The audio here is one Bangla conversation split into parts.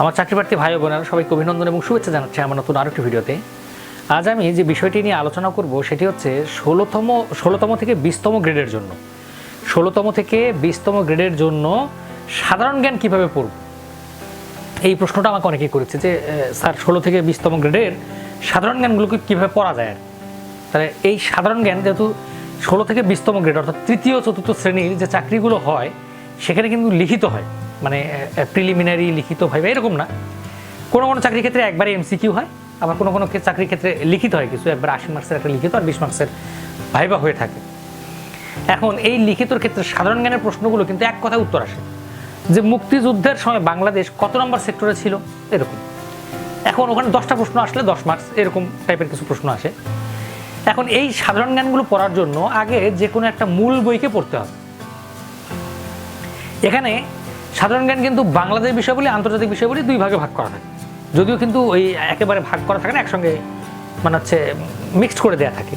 আমার চাকরি প্রার্থী ভাই বোনেরা সবাইকে অভিনন্দন এবং শুভেচ্ছা জানাচ্ছি আমার নতুন আরেকটি ভিডিওতে। আজ আমি যে বিষয়টি নিয়ে আলোচনা করব, সেটি হচ্ছে ষোলোতম ষোলোতম থেকে বিশতম গ্রেডের জন্য। ষোলোতম থেকে বিশতম গ্রেডের জন্য সাধারণ জ্ঞান কীভাবে পড়ব? এই প্রশ্নটা আমাকে অনেকেই করেছে যে স্যার, ষোলো থেকে বিশতম গ্রেডের সাধারণ জ্ঞানগুলোকে কীভাবে পড়া যায় তাহলে এই সাধারণ জ্ঞান যেহেতু ষোলো থেকে বিশতম গ্রেড, অর্থাৎ তৃতীয়, চতুর্থ শ্রেণির যে চাকরিগুলো হয়, সেখানে কিন্তু লিখিত হয়। মানে প্রিলিমিনারি লিখিত হয় বা এরকম না। কোনো কোনো চাকরির ক্ষেত্রে একবারে এমসিকিউ হয়, আবার কোনো কোনো চাকরির ক্ষেত্রে লিখিত হয় কিছু, একবার আশি মার্কসের একটা লিখিত আর বিশ মার্কসের ভাইবা হয়ে থাকে। এখন এই লিখিতর ক্ষেত্রে সাধারণ জ্ঞানের প্রশ্নগুলো কিন্তু এক কথায় উত্তর আসে। যে মুক্তিযুদ্ধের সময় বাংলাদেশ কত নম্বর সেক্টরে ছিল? এরকম। এখন ওখানে দশটা প্রশ্ন আসলে দশ মার্কস এরকম টাইপের কিছু প্রশ্ন আসে। এখন এই সাধারণ জ্ঞানগুলো পড়ার জন্য আগে যে কোনো একটা মূল বইকে পড়তে হবে। এখানে সাধারণ জ্ঞান কিন্তু বাংলাদেশ বিষয়গুলি আন্তর্জাতিক বিষয়গুলি দুই ভাগে ভাগ করা থাকে যদিও কিন্তু ওই একেবারে ভাগ করা থাকে না, একসঙ্গে মানে হচ্ছে মিক্সড করে দেয়া থাকে।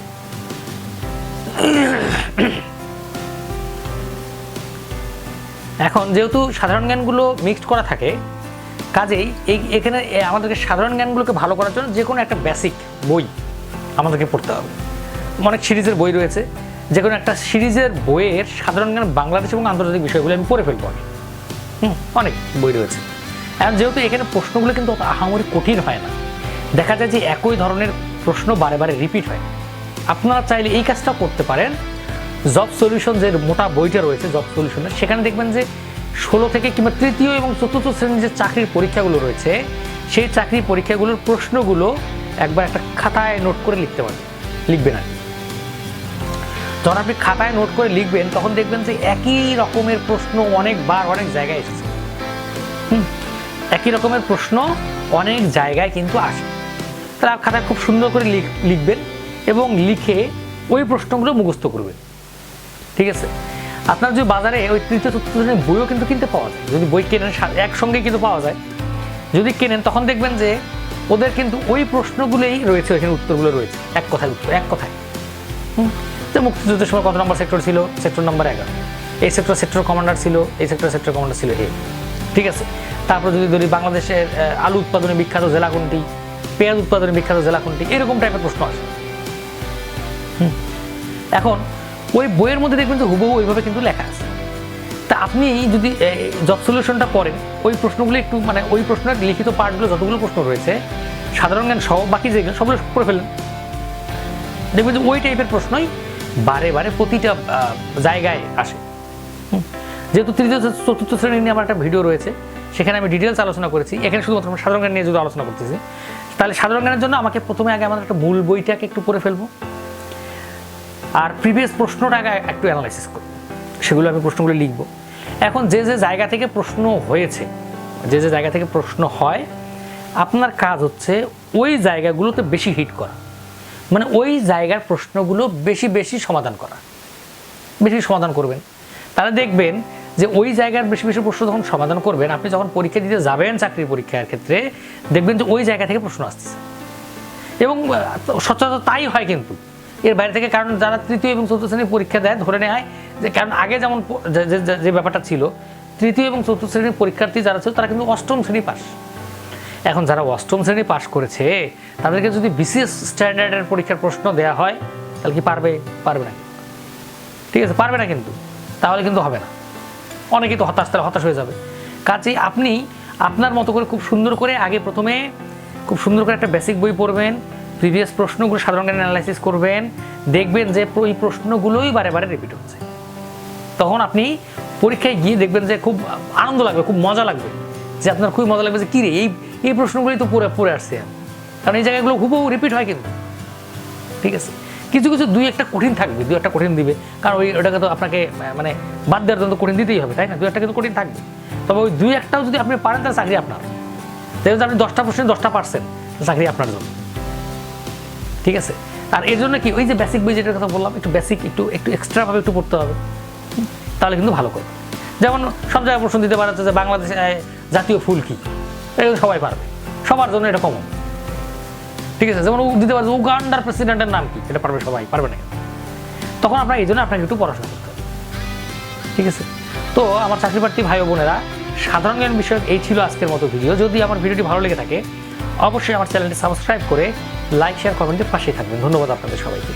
এখন যেহেতু সাধারণ জ্ঞানগুলো মিক্সড করা থাকে, কাজেই এই এখানে আমাদেরকে সাধারণ জ্ঞানগুলোকে ভালো করার জন্য যে কোনো একটা বেসিক বই আমাদেরকে পড়তে হবে। অনেক সিরিজের বই রয়েছে যে কোনো একটা সিরিজের বইয়ের সাধারণ জ্ঞান বাংলাদেশ এবং আন্তর্জাতিক বিষয়গুলো আমি পড়ে ফেলব আমি। হুম, অনেক বই রয়েছে। এখন যেহেতু এখানে প্রশ্নগুলো কিন্তু অত আহামরি কঠিন হয় না, দেখা যায় যে একই ধরনের প্রশ্ন বারে বারে রিপিট হয়। আপনারা চাইলে এই কাজটা করতে পারেন। জব সলিউশন যে মোটা বইটা রয়েছে জব সলিউশনের সেখানে দেখবেন যে ষোলো থেকে কিংবা তৃতীয় এবং চতুর্থ শ্রেণির যে চাকরির পরীক্ষাগুলো রয়েছে, সেই চাকরির পরীক্ষাগুলোর প্রশ্নগুলো একবার একটা খাতায় নোট করে লিখতে পারেন লিখবেন আর। যখন আপনি খাতায় নোট করে লিখবেন তখন দেখবেন যে একই রকমের প্রশ্ন অনেকবার অনেক জায়গায় এসেছে। হুম, একই রকমের প্রশ্ন অনেক জায়গায় কিন্তু আসে। তাহলে খাতায় খুব সুন্দর করে লিখ লিখবেন এবং লিখে ওই প্রশ্নগুলো মুখস্থ করবেন। ঠিক আছে? আপনার যদি বাজারে ওই তৃতীয় চতুর্থ শ্রেণির বইও কিন্তু কিনতে পাওয়া যায়। যদি বই কেনেন একসঙ্গে কিন্তু পাওয়া যায়। যদি কেনেন তখন দেখবেন যে ওদের কিন্তু ওই প্রশ্নগুলোই রয়েছে ওইখানে উত্তরগুলো রয়েছে। এক কথায় উত্তর এক কথায়। হুম, যে মুক্তিযুদ্ধের সময় কত নম্বর সেক্টর ছিল? সেক্টর নম্বর এগারো। এই সেক্টর সেক্টর কমান্ডার ছিল, এই সেক্টর সেক্টর কমান্ডার ছিল হে। ঠিক আছে? তারপর যদি ধরি বাংলাদেশের আলু উৎপাদনে বিখ্যাত জেলা কোনটি? পেঁয়াজ উৎপাদনে বিখ্যাত জেলা কোনটি? এরকম টাইপের প্রশ্ন আসে। এখন, ওই বইয়ের মধ্যে দেখবেন যে হুবহু ওইভাবে কিন্তু লেখা আছে। তা আপনি যদি জব সলিউশনটা করেন, ওই প্রশ্নগুলো একটু মানে ওই প্রশ্নের লিখিত পার্টগুলো যতগুলো প্রশ্ন রয়েছে, সাধারণ জ্ঞান সহ বাকি যেগুলো, সবগুলো করে ফেলেন। দেখবেন যে ওই টাইপের প্রশ্নই বারে বারে প্রতিটা জায়গায় আসে। যেহেতু তৃতীয় চতুর্থ শ্রেণি নিয়ে আমার একটা ভিডিও রয়েছে, সেখানে আমি ডিটেলস আলোচনা করেছি। এখানে শুধুমাত্র আমরা সাধারণ জ্ঞান নিয়ে যদি আলোচনা করতেছি, তাহলে সাধারণ জ্ঞানের জন্য আমাকে প্রথমে আগে আমাদের একটা মূল বইটাকে একটু পড়ে ফেলব। আর প্রিভিয়াস প্রশ্নটা আগে একটু অ্যানালাইসিস করব সেগুলো আমি প্রশ্নগুলো লিখব। এখন যে যে জায়গা থেকে প্রশ্ন হয়েছে, যে যে জায়গা থেকে প্রশ্ন হয়, আপনার কাজ হচ্ছে ওই জায়গাগুলোতে বেশি হিট করা। মানে ওই জায়গার প্রশ্নগুলো বেশি বেশি সমাধান করা। বেশি সমাধান করবেন। তাহলে দেখবেন যে ওই জায়গার বেশি বেশি প্রশ্ন যখন সমাধান করবেন, আপনি যখন পরীক্ষা দিতে যাবেন চাকরির পরীক্ষার ক্ষেত্রে, দেখবেন যে ওই জায়গা থেকে প্রশ্ন আসতেছে। এবং সচরাচর তাই হয় কিন্তু। এর বাইরে থেকে কারণ যারা তৃতীয় এবং চতুর্থ শ্রেণির পরীক্ষা দেয়, ধরে নেওয়া হয় যে কারণ আগে যেমন যে- ব্যাপারটা ছিল, তৃতীয় এবং চতুর্থ শ্রেণির পরীক্ষার্থী যারা ছিল, তারা কিন্তু অষ্টম শ্রেণি পাস এখন যারা অষ্টম শ্রেণি পাশ করেছে, তাদেরকে যদি বিসিএস স্ট্যান্ডার্ডের পরীক্ষার প্রশ্ন দেওয়া হয়, তাহলে কি পারবে? পারবে না। ঠিক আছে, পারবে না কিন্তু। তাহলে কিন্তু হবে না। অনেকেই তো হতাশ তারা হতাশ হয়ে যাবে। কাজেই আপনি আপনার মতো করে খুব সুন্দর করে আগে প্রথমে খুব সুন্দর করে একটা বেসিক বই পড়বেন প্রিভিয়াস প্রশ্নগুলো সাধারণ জ্ঞান অ্যানালাইসিস করবেন, দেখবেন যে ওই প্রশ্নগুলোই বারে বারে রিপিট হচ্ছে। তখন আপনি পরীক্ষায় গিয়ে দেখবেন যে খুব আনন্দ লাগবে, খুব মজা লাগবে। যে আপনার খুবই মজা লাগবে যে কী রে এই এই প্রশ্নগুলোই তো পড়ে পড়ে আসছে। কারণ এই জায়গাগুলো হুবহু রিপিট হয় কিন্তু। ঠিক আছে? কিছু কিছু দুই একটা কঠিন থাকবে, দুই একটা কঠিন দিবে। কারণ ওই ওটাকে তো আপনাকে মানে বাদ দেওয়ার জন্য কঠিন দিতেই হবে, তাই না? দুই একটা কিন্তু কঠিন থাকবে। তবে ওই দুই একটাও যদি আপনি পারেন, তাহলে চাকরি আপনার। দেখবেন যে আপনি দশটা প্রশ্নে দশটা পারছেন, চাকরি আপনার জন্য। ঠিক আছে? আর এর জন্য কি, ওই যে বেসিক বই যেটার কথা বললাম, একটু বেসিক একটু একটু এক্সট্রাভাবে একটু পড়তে হবে। তাহলে কিন্তু ভালো করবে। যেমন সব জায়গায় প্রশ্ন দিতে পারা যে বাংলাদেশে জাতীয় ফুল কি? এগুলো সবাই পারবে। সবার জন্য এটা কমন ঠিক আছে? যেমন দিতে পারছে উগান্ডার প্রেসিডেন্টের নাম কি? এটা পারবে সবাই, পারবে না তখন আপনার এই জন্য আপনাকে একটু পড়াশোনা করতে হবে। ঠিক আছে? তো আমার চাকরি প্রার্থী ভাই বোনেরা, সাধারণ জ্ঞান বিষয়ক এই ছিল আজকের মতো ভিডিও যদি আমার ভিডিওটি ভালো লেগে থাকে, অবশ্যই আমার চ্যানেলটি সাবস্ক্রাইব করে লাইক শেয়ার কমেন্টের পাশেই থাকবেন। ধন্যবাদ আপনাদের সবাইকে।